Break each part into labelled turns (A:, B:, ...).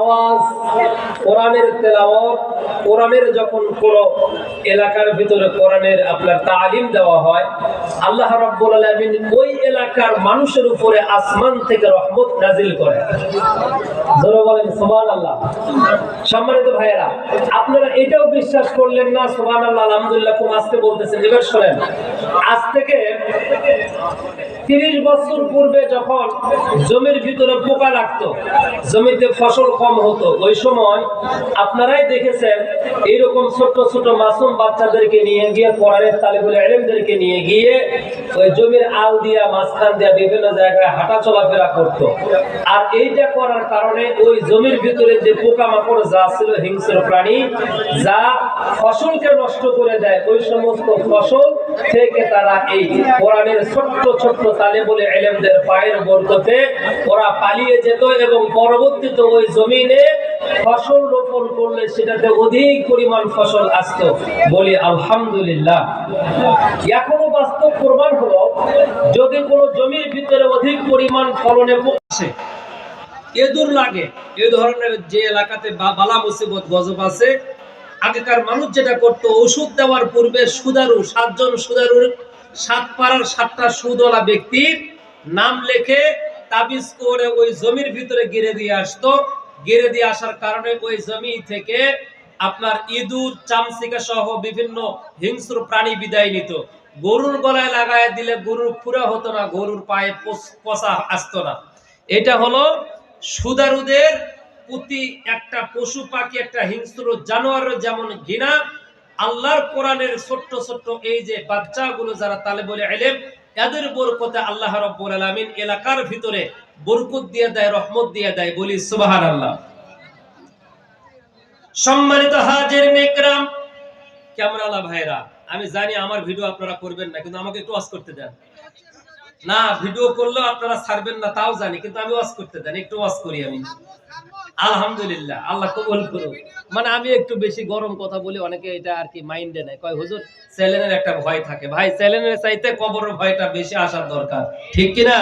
A: আওয়াজ, কোরআনের তেলাওয়াত, কোরআনের যখন কোন এলাকার ভিতরে কোরআনের আপনার তালিম দেওয়া হয়, আল্লাহ রাব্বুল আলামিন ওই এলাকার মানুষের উপরে আসমান থেকে রহমত নাজিল করে। জোরে বলেন, সুবহানাল্লাহ। সম্মানিত ভাইয়েরা, আপনারা এটাও বিশ্বাস করলেন না, সুবহানাল্লাহ, আলহামদুলিল্লাহ কোন আজকে বলতেছেন। এবার শোনেন, আজ থেকে তিরিশ বছর পূর্বে যখন জমির ভিতরে পোকা লাগতো, জমিতে ফসল কম হতো। ওই সময় আপনারাই দেখেছেন, এইরকম ছোট ছোট মাসুম বাচ্চাদেরকে নিয়ে গিয়ে কোরআনের তালিবুল নিয়ে গিয়ে ওই জমির আল দিয়া, মাঝখান দিয়া বিভিন্ন জায়গায় হাঁটা চলাফেরা করতো। আর এইটা করার কারণে ওই জমির ভিতরে যে পোকামাকড় যা ছিল, হিংস্র প্রাণী, যা ফসলকে নষ্ট করে দেয়, ওই সমস্ত ফসল থেকে তারা এই কোরআনের ছোট্ট ছোট্ট এলেমদের পায়ের ওরা পালিয়ে যেত এবং পরবর্তীতে ওই জমিনে ফসল রোপণ করলে সেটাতে অধিক পরিমাণ ফসল আসতো। বলি, আলহামদুলিল্লাহ। এখনও বাস্তব প্রমাণ হলো, যদি কোনো জমির ভিতরে অধিক পরিমাণ ফলনে আসে এদুর লাগে। এ ধরনের যে এলাকাতে বালা মুসিবত, গজব আছে আগেকার মানুষ যেটা করতো, ওষুধ দেওয়ার পূর্বে সুদারু, সাতজন সুদারুর সাত পাড়ার সাতটা সুদওয়ালা ব্যক্তির নাম লেখে তাবিজ করে ওই জমির ভিতরে গিরে দিয়ে আসতো। গিরে দিয়ে আসার কারণে ওই জমি থেকে আপনার ইঁদুর, চামচিকা সহ বিভিন্ন হিংস্র প্রাণী বিদায় নিত। গরুর গলায় লাগায় দিলে গরুর খুরা হতো না, গরুর পায়ে পচা আসতো না। এটা হলো সুদারুদের প্রতি একটা পশু পাখি, একটা হিংস্র জানোয়ারের যেমন ঘৃণা, আল্লাহর কোরআনের ছোট্ট ছোট্ট এই যে বাচ্চাগুলো যারা তালে বলে এলেম এদের বরকতে আল্লাহ রব্বুল আলামিন এলাকার ভিতরে বরকত দিয়ে দেয়, রহমত দিয়ে দেয়, বলি সুবহানাল্লাহ। সম্মানিত হাজের নেকরাম ক্যামেরালা ভাইরা আমি জানি আমার ভিডিও আপনারা করবেন না, কিন্তু আমাকে একটু করতে দেন। না, ভিডিও করলেও আপনারা ছাড়বেন না, তাও জানি, কিন্তু আমি ওয়াজ করতে জানি, একটু ওয়াজ করি আমি। আলহামদুলিল্লাহ, আল্লাহ কবুল করুন মানে আমি একটু বেশি গরম কথা বলি, অনেকে এটা আর কি মাইন্ডে নেয়। কয়, হুজুর চ্যালেঞ্জের একটা ভয় থাকে। ভাই চ্যালেঞ্জের চাইতে কবরের ভয়টা বেশি আসার দরকার। ঠিক কি না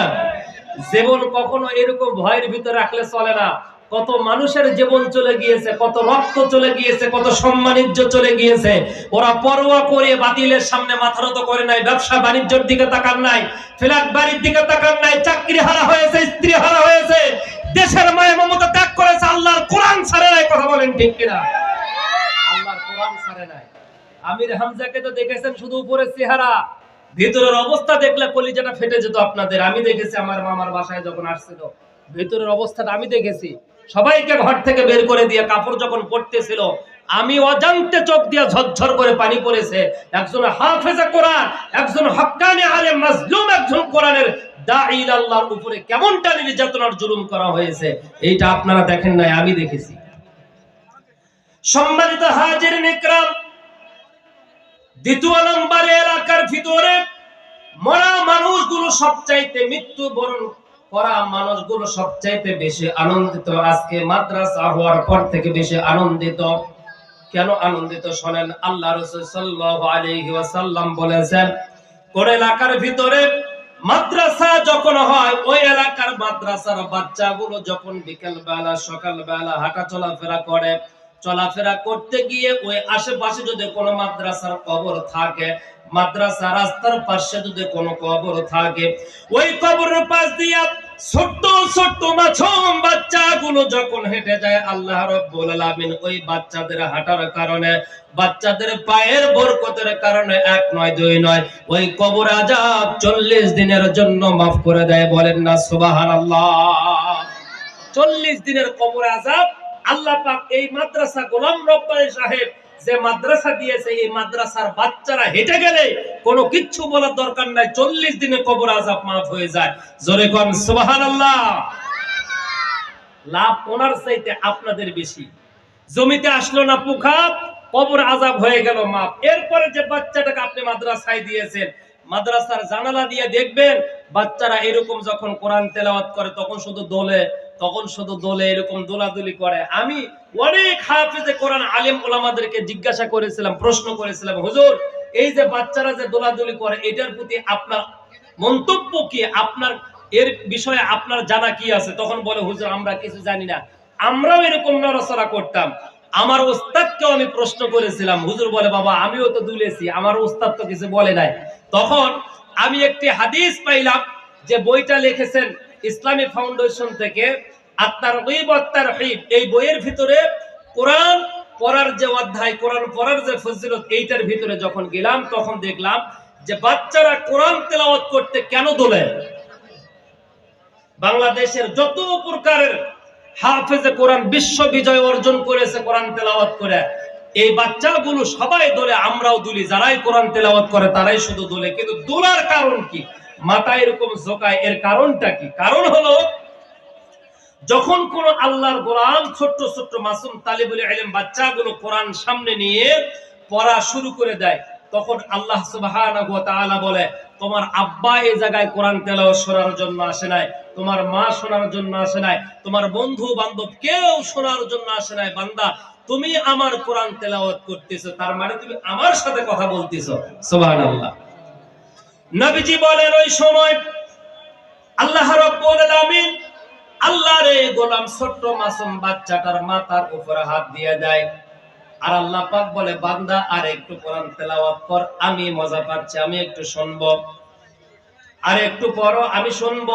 A: জীবন কখনো এরকম ভয়ের ভিতরে রাখলে চলে না। কত মানুষের জীবন চলে গিয়েছে, কত রক্ত চলে গিয়েছে, কত সম্মানিজ্য চলে গিয়েছে। ওরা পরোয়া করে বাতিলের সামনে মাথা নত করে নাই, ব্যবসা বাণিজ্যের দিকে তাকান নাই, ফ্ল্যাট বাড়ির দিকে তাকান নাই, চাকরি হারা হয়েছে, স্ত্রী হারা হয়েছে, দেশের মায়ের মমতা ত্যাগ করেছে, আল্লাহর কোরআন ছাড়ে নাই, কথা বলেন ঠিক কিনা? আল্লাহর কোরআন ছাড়ে নাই। আমির হামজাকে তো দেখেছেন শুধু উপরের চেহারা। ভিতরের অবস্থা দেখলে কলিজাটা ফেটে যেত আপনাদের। আমি দেখেছি আমার মামার বাসায় যখন আসছিল, ভিতরের অবস্থাটা আমি দেখেছি। সবাইকে ঘর থেকে বের করে দিয়ে কাপড় যখন পড়তেছিল আমি অজান্তে চোখ দিয়ে ঝরঝর করে পানি পড়েছে। একজন হাফেজে কোরআন, একজন হক্কানি আলেম, মাজলুম একজন কোরআনের দাঈল উপরে কেমনটা নির্যাতনার জুলুম করা হয়েছে, এইটা আপনারা দেখেন নাই, আমি দেখেছি। সম্মানিত হাজির নিকরাম, দ্বিতীয় নম্বরে এলাকার ভিতরে মরা মানুষগুলো সবচাইতে মৃত্যু বরণ করা মানুষগুলো সবচাইতে বেশি আনন্দিত। আজকে মাদ্রাসা হওয়ার পর থেকে বেশি আনন্দিত। কেন আনন্দিত শোনেন? আল্লাহ রসুল ওয়াসাল্লাম বলেছেন, কোন এলাকার ভিতরে মাদ্রাসা যখন হয়, ওই এলাকার মাদ্রাসার বাচ্চাগুলো যখন বিকেল বেলা সকাল বেলা হাঁটা চলাফেরা করে চলাফেরা করতে গিয়ে ওই আশেপাশে যদি কোনো মাদ্রাসার কবর থাকে, মাদ্রাসা রাস্তার পাশে যদি কোনো কবর থাকে, ওই কবরের পাশ দিয়া ছোট্ট ছোট্ট মাছুম বাচ্চাগুলো যখন হেঁটে যায়, আল্লাহ রব্বুল আলামিন ওই বাচ্চাদের হাঁটার কারণে, বাচ্চাদের পায়ের বরকতের কারণে এক নয়, দুই নয়, ওই কবর আজাব চল্লিশ দিনের জন্য মাফ করে দেয়, বলেন না, সুবহানাল্লাহ। চল্লিশ দিনের কবর আজাব আল্লাহ পাক এই মাদ্রাসা গোলাম রব্বানি সাহেব যে মাদ্রাসা দিয়েছে, এই মাদ্রাসার বাচ্চারা হেঁটে গেলে কোনো কিচ্ছু বলার দরকার নাই, চল্লিশ দিনে কবর আজাব মাফ হয়ে যায়। জোরে কন সুবাহান আল্লাহ লাভ ওনার চাইতে আপনাদের বেশি। জমিতে আসলো না পোকা কবর আজাব হয়ে গেল মাপ এরপরে যে বাচ্চাটাকে আপনি মাদ্রাসায় দিয়েছেন, মাদ্রাসার জানালা দিয়ে দেখবেন, বাচ্চারা এরকম যখন কোরআন তেলাওয়াত করে, তখন শুধু দোলে তখন শুধু দোলে এরকম দোলাদুলি করে। আমি অনেক হাফেজে কোরআন আলেম ওলামাদেরকে জিজ্ঞাসা করেছিলাম, প্রশ্ন করেছিলাম, হুজুর, এই যে বাচ্চারা যে দোলাদুলি করে, এটার প্রতি আপনার মন্তব্য কি? আপনার, এর বিষয়ে আপনার জানা কি আছে? তখন বলে, হুজুর, আমরা কিছু জানি না। আমরাও এরকম নড়াচড়া করতাম। আমার ওস্তাদকেও আমি প্রশ্ন করেছিলাম। হুজুর বলে, বাবা, আমিও তো দুলেছি, আমার ওস্তাদ তো কিছু বলে নাই। তখন আমি একটি হাদিস পাইলাম যে বইটা লিখেছেন ইসলামী ফাউন্ডেশন থেকে। আত্মার আত্মার এই বইয়ের ভিতরে কোরআন পড়ার যে অধ্যায়, কোরআন পড়ার যে ফজিলত, এইটার ভিতরে যখন গেলাম, তখন দেখলাম যে বাচ্চারা কোরআন তেলাওয়াত করতে কেন দোলে? বাংলাদেশের যত প্রকারের হাফেজে কোরআন বিশ্ব বিজয় অর্জন করেছে কোরআন তেলাওয়াত করে, এই বাচ্চাগুলো সবাই দোলে, আমরাও দুলি। যারাই কোরআন তেলাওয়াত করে, তারাই শুধু দোলে। কিন্তু দোলার কারণ কি? মাথা এরকম ঝোকায়। এর কারণটা কি? কারণ হলো যখন কোন আল্লাহর গোলাম ছোট্ট ছোট্ট মাসুম তালিবুল ইলম বাচ্চাগুলো কোরআন সামনে নিয়ে পড়া শুরু করে দেয়, তখন আল্লাহ তাআলা বলে, তোমার আব্বা এই জায়গায় কোরআন তেলাওয়াত শোনার জন্য আসে নাই, তোমার মা শোনার জন্য আসে নাই, তোমার বন্ধু বান্ধব কেউ শোনার জন্য আসে নাই, বান্দা, তুমি আমার কোরআন তেলাওয়াত করতেছো, তার মানে তুমি আমার সাথে কথা বলতেছো। সুবহানাল্লাহ। নবীজি বলেন, ওই সময় আল্লাহ রাব্বুল আলামিন আল্লাহ রে গোলাম ছোট্ট মাসুম বাচ্চাটার মাথার উপরে হাত দিয়ে দেয়। আর আল্লাহ পাক বলে, বান্দা, আর একটু কোরআন তেলাওয়াত কর, আমি মজা পাচ্ছি, আমি একটু শুনব। আর একটু পরো আমি শুনব।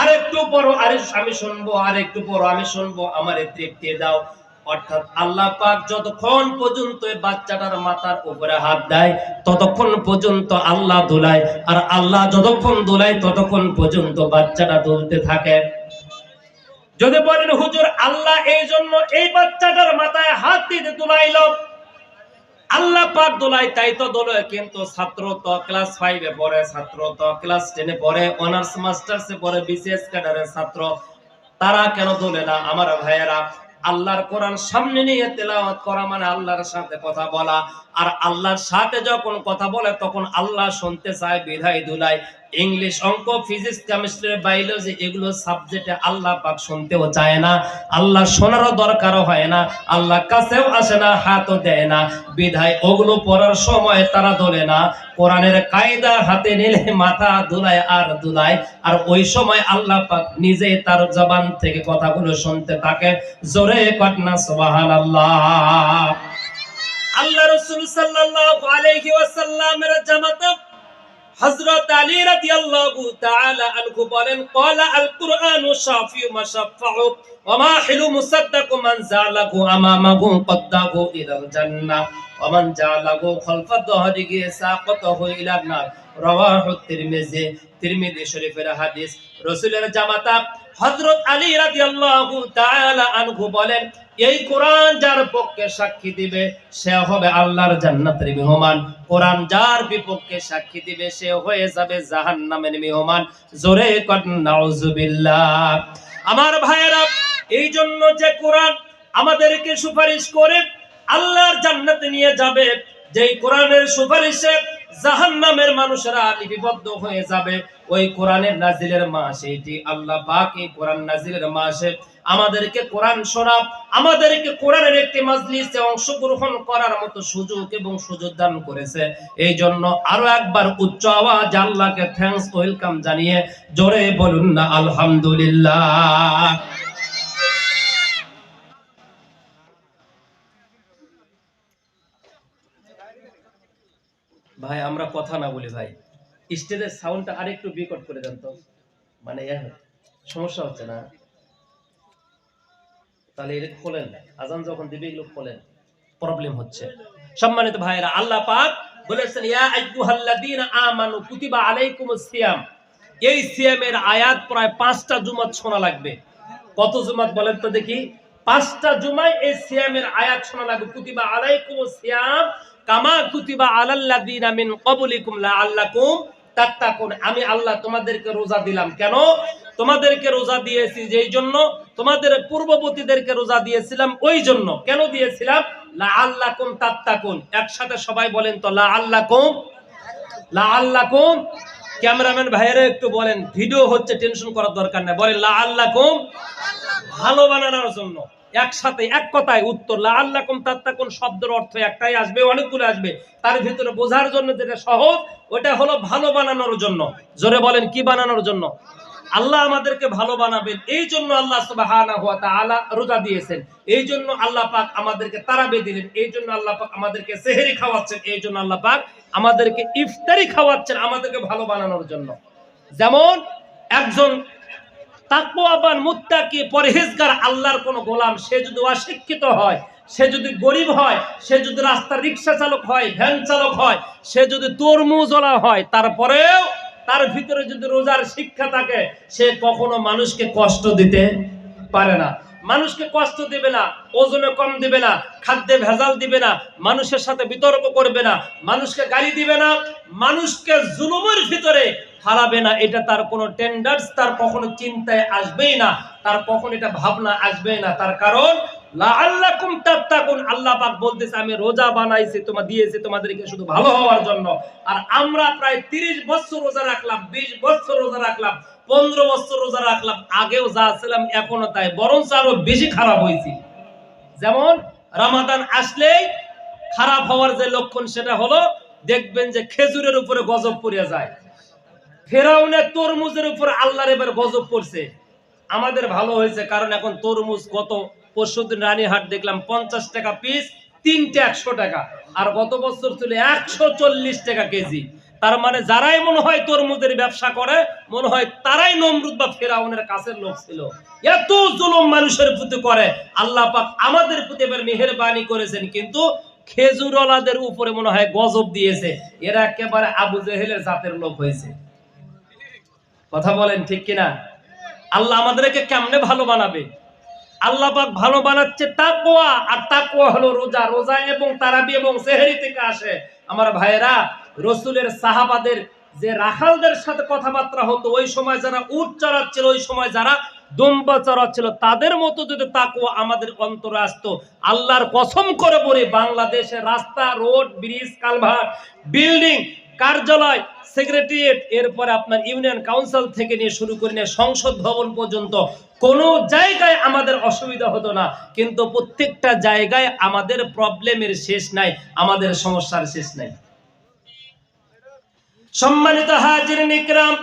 A: আর একটু পরো আরে আমি শুনব, আর একটু পরো আমি শুনব, আমার তৃপ্তি দাও। অর্থাৎ আল্লাহ পাক যতক্ষণ পর্যন্ত বাচ্চাটার মাথার উপরে হাত দেয়, ততক্ষণ পর্যন্ত আল্লাহ দুলায়। আর আল্লাহ যতক্ষণ দুলায়, ততক্ষণ পর্যন্ত বাচ্চাটা দুলতে থাকে। যদি বলেন, হুজুর, আল্লাহ এই জন্য এই বাচ্চাটার মাথায় হাত দিতে তুলাইল আল্লাহ পাক দোলাই, তাই তো দোলে কিন্তু ছাত্র তো ক্লাস ফাইভে পড়ে, ছাত্র তো ক্লাস টেনে পড়ে অনার্স মাস্টার্সে পড়ে বিসিএস ক্যাডারের ছাত্র। তারা কেন দোলে না? আমার ভাইয়েরা, আল্লাহর কোরআন সামনে নিয়ে তেলাওয়াত করা মানে আল্লাহর সাথে কথা বলা। আর আল্লাহর সাথে যখন কথা বলে, তখন আল্লাহ শুনতে চায় বিধায় দুলাই ইংলিশ অঙ্ক, ফিজিক্স, কেমিস্ট্রি, বায়োলজি এগুলো সাবজেক্টে আল্লাহ পাক শুনতেও চায় না। আল্লাহ শোনারও দরকারও হয় না। আল্লাহ কাছেও আসে না, হাতও দেয় না। বিধায় ওগুলো পড়ার সময় তারা দোলে না। কোরআনের কায়দা হাতে নিলে মাথা দুলায় আর দুলায়। আর ওই সময় আল্লাহ পাক নিজে তার জবান থেকে কথাগুলো শুনতে থাকে। জোরে কটনা সুবহানাল্লাহ। আল্লাহ রাসূল সাল্লাল্লাহু আলাইহি ওয়াসাল্লামের জামাতে হযরত আলী রাদিয়াল্লাহু তাআলা আনহু বলেন, ক্বালা আল কুরআনু শাফিউ মাশাফাউ ওয়া মা হিলু মুসাদ্দাকু মান জালাহু আমামাহু কদ্দাহু ইলাল জান্নাহ ওয়া মান জালাহু খালফা দহরিহি সাকাতাহু ইলান নার। রাওয়াহু তিরমিজি তিরমিজি শরীফের হাদিস। রাসূলের জামাতা হযরত আলী রাদিয়াল্লাহু তাআলা আনহু বলেন এই কোরআন যার পক্ষে সাক্ষী দিবে, সে হবে আল্লাহর জান্নাতের মেহমান। কোরআন যার বিপক্ষে সাক্ষী দিবে, সে হয়ে যাবে জাহান্নামের মেহমান। জোরে নাউজুবিল্লাহ। আমার ভাইয়েরা এই জন্য যে কোরআন আমাদেরকে সুপারিশ করে আল্লাহর জান্নাতে নিয়ে যাবে, যেই কোরআনের সুপারিশে জাহান্নামের মানুষেরা লিপিবদ্ধ হয়ে যাবে ওই কোরআনের নাজিলের মাস, এটি আল্লাহ পাক এই কোরআন নাজিলের মাসে আমাদেরকে কোরআন শোনা, আমাদেরকে কোরআনের একটি মাজলিসে অংশগ্রহণ করার মতো সুযোগ এবং সুযোগ দান করেছে। এই জন্য আরও একবার উচ্চ আওয়াজ আল্লাহকে থ্যাঙ্কস ওয়েলকাম জানিয়ে জোরে বলুন না, আলহামদুলিল্লাহ। ভাই, আমরা কথা না বলি ভাই। স্টেজের সাউন্ডটা আরেকটু বিকট করে দেন তো। মানে সমস্যা হচ্ছে না। তাহলে এটা খোলেন আজান যখন দিবে, এগুলো খোলেন। প্রবলেম হচ্ছে। সম্মানিত ভাইরা আল্লাহ পাক বলেছেন, ইয়া আইয়ুহাল্লাযীনা আমানু কুতিবা আলাইকুমুস সিয়াম। এই সিয়ামের আয়াত প্রায় পাঁচটা জুমাত শোনা লাগবে। কত জুমাত বলেন তো দেখি। পাঁচটা জুমায় এই সিয়ামের আয়াত শোনা লাগবে। কুতিবা আলাইকুমুস সিয়াম কামা কুতিবা আলাল্লাযীনা মিন ক্বাবলিকুম লাআল্লাকুম আমি আল্লাহ তোমাদেরকে রোজা দিলাম। কেন? তোমাদেরকে রোজা দিয়েছি যেই জন্য, তোমাদের পূর্ববর্তীদেরকে রোজা দিয়েছিলাম ওই জন্য। কেন দিয়েছিলাম? লাআল্লাকুম তাত্তাকুন। একসাথে সবাই বলেন তো, লাআল্লাকুম লাআল্লাকুম। ক্যামেরাম্যান ভাইয়েরা একটু বলেন, ভিডিও হচ্ছে টেনশন করার দরকার নেই। বলেন, লাআল্লাকুম, ভালো বানানোর জন্য। একসাথে, এক কথায় উত্তর। লাআল্লাকুম তাত্তাকুন শব্দের অর্থ একটাই আসবে, অনেকগুলো আসবে। তার ভিতরে বোঝার জন্য যেটা সহজ ওটা হলো ভালো বানানোর জন্য। জোরে বলেন, কি বানানোর জন্য?
B: আল্লাহ আমাদেরকে ভালো বানাবেন, এই জন্য আল্লাহ তাআলা রোজা দিয়েছেন। এই জন্য আল্লাহ পাক আমাদেরকে তারাবে দিলেন, এই জন্য আল্লাহ পাক আমাদেরকে সেহরি খাওয়াচ্ছেন, এই জন্য আল্লাহ পাক আমাদেরকে ইফতারি খাওয়াচ্ছেন আমাদেরকে ভালো বানানোর জন্য। যেমন একজন তাকওয়াবান মুত্তাকি, পরহেজগার, আল্লাহর কোন গোলাম। সে যদি অশিক্ষিত হয়, সে যদি গরিব হয়, সে যদি রাস্তার রিক্সা চালক হয়, ভ্যান চালক হয়, সে যদি তরমুজলা হয়, তারপরেও তার ভিতরে যদি রোজার শিক্ষা থাকে, সে কখনো মানুষকে কষ্ট দিতে পারে না। মানুষকে কষ্ট দিবে না, ওজনে কম দিবে না, খাদ্যে ভেজাল দিবে না, মানুষের সাথে বিতর্ক করবে না, মানুষকে গালি দিবে না, মানুষকে জুলুমের ভিতরে হারাবে না, এটা তার কোনো টেন্ডার্স তার কখনো চিন্তায় আসবেই না, তার কখনো এটা ভাবনা আসবেই না, তার কারণ আল্লাহ পাক বলতেছে, আমি রোজা বানাইছি, তোমা, দিয়েছি তোমাদেরকে শুধু ভালো হওয়ার জন্য, আর আমরা প্রায় 30 বছর রোজা রাখলাম 20 বছর রোজা রাখলাম 15 বছর রোজা রাখলাম, আগেও যা ছিলাম এখনও তাই। বরঞ্চ আরও বেশি খারাপ হয়েছি। যেমন, রমাদান আসলেই খারাপ হওয়ার যে লক্ষণ সেটা হলো, দেখবেন যে খেজুরের উপরে গজব পড়ে যায়। ফেরাউনের তরমুজের উপর আল্লাহর এবার গজব পড়ছে। আমাদের ভালো হয়েছে, কারণ এখন তরমুজ কত পরশুদিন রানীহাট দেখলাম, পঞ্চাশ টাকা পিস তিনটে একশো টাকা। আর গত বছর ছিল একশো চল্লিশ টাকা কেজি। তার মানে যারাই মনে হয় তরমুজের ব্যবসা করে, মনে হয় তারাই নমরুদ বা ফেরাউনের কাছের লোক ছিল। এত জুলুম মানুষের প্রতি করে, আল্লাহ পাক আমাদের প্রতি এবার মেহেরবানি করেছেন, কিন্তু খেজুরওয়ালাদের উপরে মনে হয় গজব দিয়েছে। এরা একেবারে আবু জেহেলের জাতের লোক হয়েছে। কথা বলেন ঠিক কিনা? আল্লাহ আমাদেরকে কেমনে ভালো বানাবে? আল্লাহ পাক ভালো বানাচ্ছে তাকওয়া, আর তাকওয়া হলো রোজা। রোজা এবং তারাবি এবং সেহরি থেকে আসে। আমার ভাইয়েরা রসুলের সাহাবাদের যে রাখালদের সাথে কথাবার্তা হতো, ওই সময় যারা উট চড়াচ্ছিল, ওই সময় যারা দুম্বা চড়াচ্ছিল, তাদের মতো যদি তাকওয়া আমাদের অন্তরে আসতো, আল্লাহর কসম করে বলে, বাংলাদেশে রাস্তা, রোড, ব্রিজ, কালভার্ট, বিল্ডিং, কার্যালয়, সেক্রেটারিয়েট, এরপরে আপনার ইউনিয়ন কাউন্সিল থেকে নিয়ে শুরু করে নিয়ে সংসদ ভবন পর্যন্ত, কোনো জায়গায় আমাদের অসুবিধা হতো না। কিন্তু প্রত্যেকটা জায়গায় আমাদের প্রবলেমের শেষ নাই, আমাদের সমস্যার শেষ নাই। সম্মানিত হাজির নিকরাম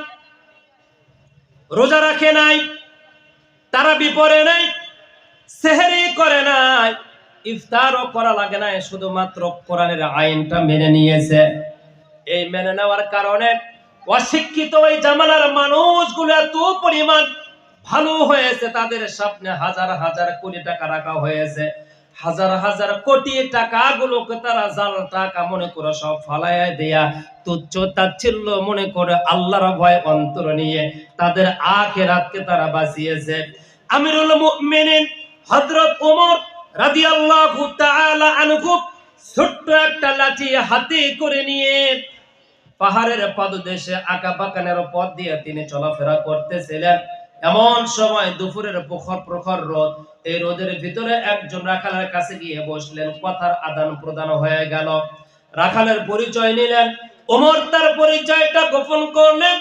B: রোজা রাখে নাই তারা বিপরে নাই, সেহেরি করে নাই, ইফতারও করা লাগে নাই, শুধুমাত্র কোরআনের আইনটা মেনে নিয়েছে। এই মেনে নেওয়ার কারণে অশিক্ষিত ওই জামানার মানুষগুলো এত পরিমাণ ভালো হয়েছে, তাদের সামনে হাজার হাজার কোটি টাকা রাখা হয়েছে। হাজার হাজার কোটি টাকা গুলোকে তারা জাল টাকা মনে করে সব ফালাইয়া দেয়া তুচ্ছ তাচ্ছিল্য মনে করে আল্লাহর ভয় অন্তর নিয়ে তাদের আখেরাতকে তারা বাঁচিয়েছে। আমিরুল মুমিনিন হযরত ওমর রাদিয়াল্লাহু তাআলা আনহু ছোট্ট একটা লাঠি হাতে করে নিয়ে পাহাড়ের পাদদেশে আঁকা বাঁকানের পথ দিয়ে তিনি চলাফেরা করতেছিলেন। এমন সময় দুপুরের প্রখর প্রখর রোদ, এই রোদের ভিতরে একজন রাখালের কাছে গিয়ে বসলেন। কথার আদান প্রদান হয়ে গেল। রাখালের পরিচয় নিলেন। ওমর তার পরিচয়টা গোপন করলেন।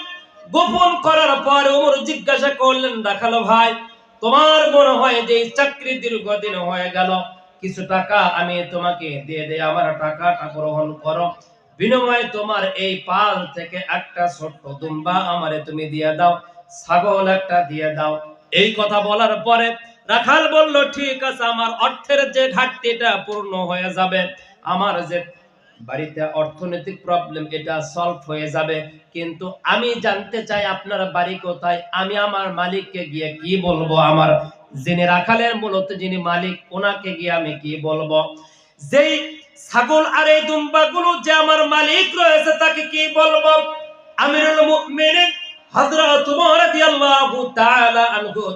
B: গোপন করার পর ওমর জিজ্ঞাসা করলেন, রাখালো ভাই, তোমার মনে হয় যে চাকরি দীর্ঘদিন হয়ে গেল। কিছু টাকা আমি তোমাকে দিয়ে দেই, আমার টাকাটা গ্রহণ করো। বিনিময়ে তোমার এই পাল থেকে একটা ছোট্ট দুম্বা আমারে তুমি দিয়ে দাও। ছাগল একটা দিয়ে দাও। এই কথা বলার পরে রাখাল বলল, ঠিক আছে, আমার অর্থের যে ঘাটতিটা পূর্ণ হয়ে যাবে, আমার যে বাড়িতে অর্থনৈতিক প্রবলেম এটা সলভ হয়ে যাবে, কিন্তু আমি জানতে চাই আপনার বাড়ি কোথায়, আমি আমার মালিককে গিয়ে কি বলব? আমার যিনি রাখালের মূলত যিনি মালিক, ওনাকে গিয়ে আমি কি বলব? যেই ছাগল আর এই দুম্বাগুলো যে আমার মালিক রয়েছে, তাকে কি বলব? আমিরুল মুমিনিন হযরত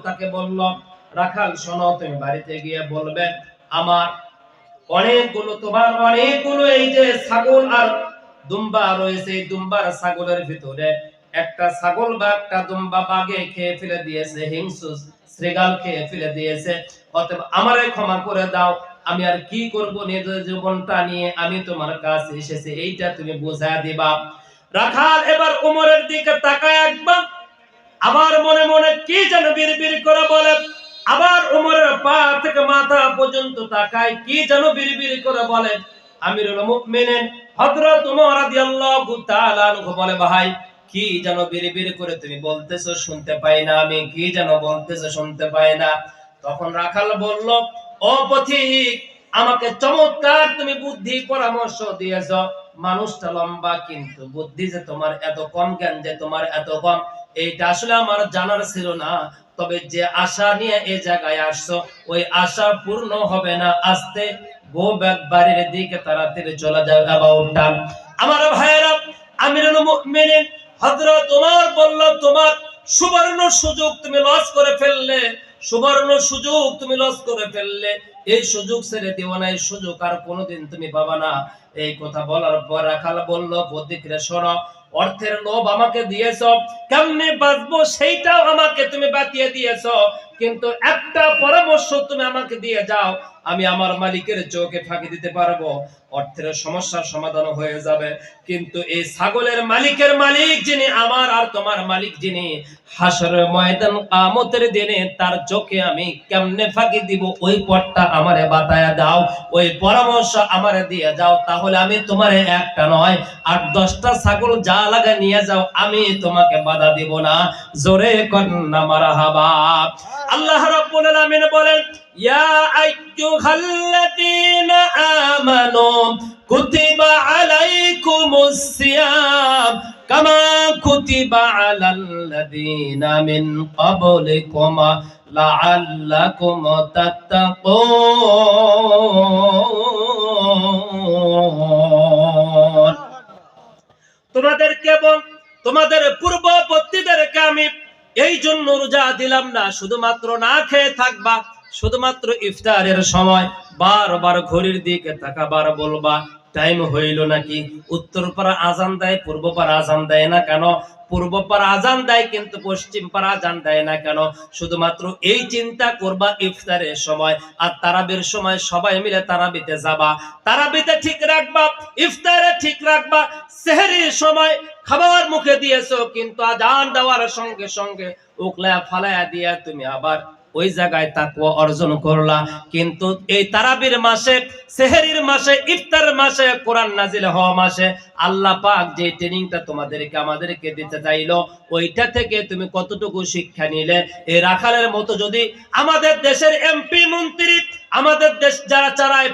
B: তাকে বলল, রাখাল তুমি বাড়িতে গিয়ে বলবে, আমার অনেকগুলো, তোমার অনেকগুলো এই যে ছাগল আর দুম্বা রয়েছে, এই দুম্বার ছাগলের ভিতরে একটা ছাগল বা একটা দুম্বা বাগে খেয়ে ফেলে দিয়েছে শ্রীগাল খেয়ে ফেলে দিয়েছে। অতএব আমারে ক্ষমা করে দাও, আমি আর কি করব? নিজের জীবনটা নিয়ে আমি তোমার কাছে এসেছি, এইটা তুমি বুঝা দিবা। রাখাল, এবার উমরের দিকে তাকায় একবার। আবার মনে মনে কি যেন বিড়বিড় করে বলে, আবার উমরের পা থেকে মাথা পর্যন্ত তাকায়, কি যেন বিড়বিড় করে বলে, আমিরুল মুমিনিন, হযরত উমর রাদিয়াল্লাহু তাআলা বলে, ভাই, কি যেন বিড়ি বিড়ি করে তুমি বলতেছো শুনতে পাই না আমি, কি যেন বলতেছো শুনতে পাই না। তখন রাখাল বলল, ও পথিক আমাকে চমৎকার তুমি বুদ্ধি, পরামর্শ দিয়েছ। মানুষটা লম্বা, কিন্তু বুদ্ধি যে তোমার এত কম জ্ঞান, যে তোমার এত কম, এইটা আসলে আমার জানার ছিল না। তবে যে আশা নিয়ে এই জায়গায় আসছো, ওই আশা পূর্ণ হবে না। আস্তে গো ব্যাক বাড়ির দিকে তাড়াতাড়ি চলে যাও টাইম আমার ভাইয়েরা, আমিরুল মুমিনিন, হযরত ওমর বলল, তোমার সুবর্ণ সুযোগ তুমি লস করে ফেললে। সুবর্ণ সুযোগ তুমি লস করে ফেললে। এই সুযোগ ছেড়ে দিও না, এই সুযোগ আর কোনোদিন তুমি পাবা না। এই কথা বলার পর রাখাল বলল, প্রতিক্রিয়া শোনো, অর্থের লোভ আমাকে দিয়েছ। কেমনে বাঁচবো সেইটাও আমাকে তুমি বাতিয়ে দিয়েছ। কিন্তু একটা পরামর্শ তুমি আমাকে দিয়ে যাও, আমি আমার মালিকের চোখে ফাঁকি দিতে পারব। অর্থের সমস্যার সমাধান হয়ে যাবে। কিন্তু এই ছাগলের মালিকের মালিক যিনি, আমার আর তোমার মালিক যিনি, হাসর ময়দান কামতের দিনে তার চোখে আমি কেমনে ফাঁকি দিব, ওই পথটা আমারে বাতায়া দাও, ওই পরামর্শ আমারে দিয়ে যাও। তাহলে আমি তোমারে একটা নয়, আট, দশটা ছাগল যা লাগা নিয়ে যাও, আমি তোমাকে বাধা দিব না। জোরে কন্যা মারহাবা। আল্লাহ রাব্বুল আলামিন বলেন, ইয়া আইয়ুহাল্লাযীনা আমানু কুতিবা আলাইকুমুস সিয়াম কামা কুতিবা আলাল্লাযীনা মিন ক্বাবলিকুম লাআল্লাকুম তাত্তাকুন। তোমাদেরকে এবং তোমাদের পূর্ববর্তীদেরকে আমি এই জন্য রোজা দিলাম না, শুধুমাত্র না খেয়ে থাকবা, শুধুমাত্র ইফতারের সময় বারবার ঘড়ির দিকে তাকাবার বলবা, টাইম হইল নাকি? উত্তর পাড়া আজান দেয়, পূর্ব পাড়া আজান দেয় না কেন? পূর্ব পাড়া আজান দেয়, কিন্তু পশ্চিম পাড়া আজান দেয় না কেন? শুধুমাত্র এই চিন্তা করবা ইফতারের সময় আর তারাবির সময় সবাই মিলে তারাবিতে যাবা। তারাবিতে ঠিক রাখবা, ইফতারে ঠিক রাখবা, সেহরির সময় খাবার মুখে দিয়েছ, কিন্তু আজান দেওয়ার সঙ্গে সঙ্গে উকলা ফালায়া দিয়া তুমি আবার ওই জায়গায় তাকুয়া অর্জন করলা। কিন্তু এই তারাবির মাসে, সেহরির মাসে, ইফতার মাসে, কোরআন নাজিল হওয়া মাসে আল্লাহ পাক যে ট্রেনিংটা তোমাদেরকে, আমাদেরকে দিতে চাইলো, ওইটা থেকে তুমি কতটুকু শিক্ষা নিলে? এই রাখালের মতো যদি আমাদের দেশের এমপি, মন্ত্রী, আমাদের দেশ যারা চারায়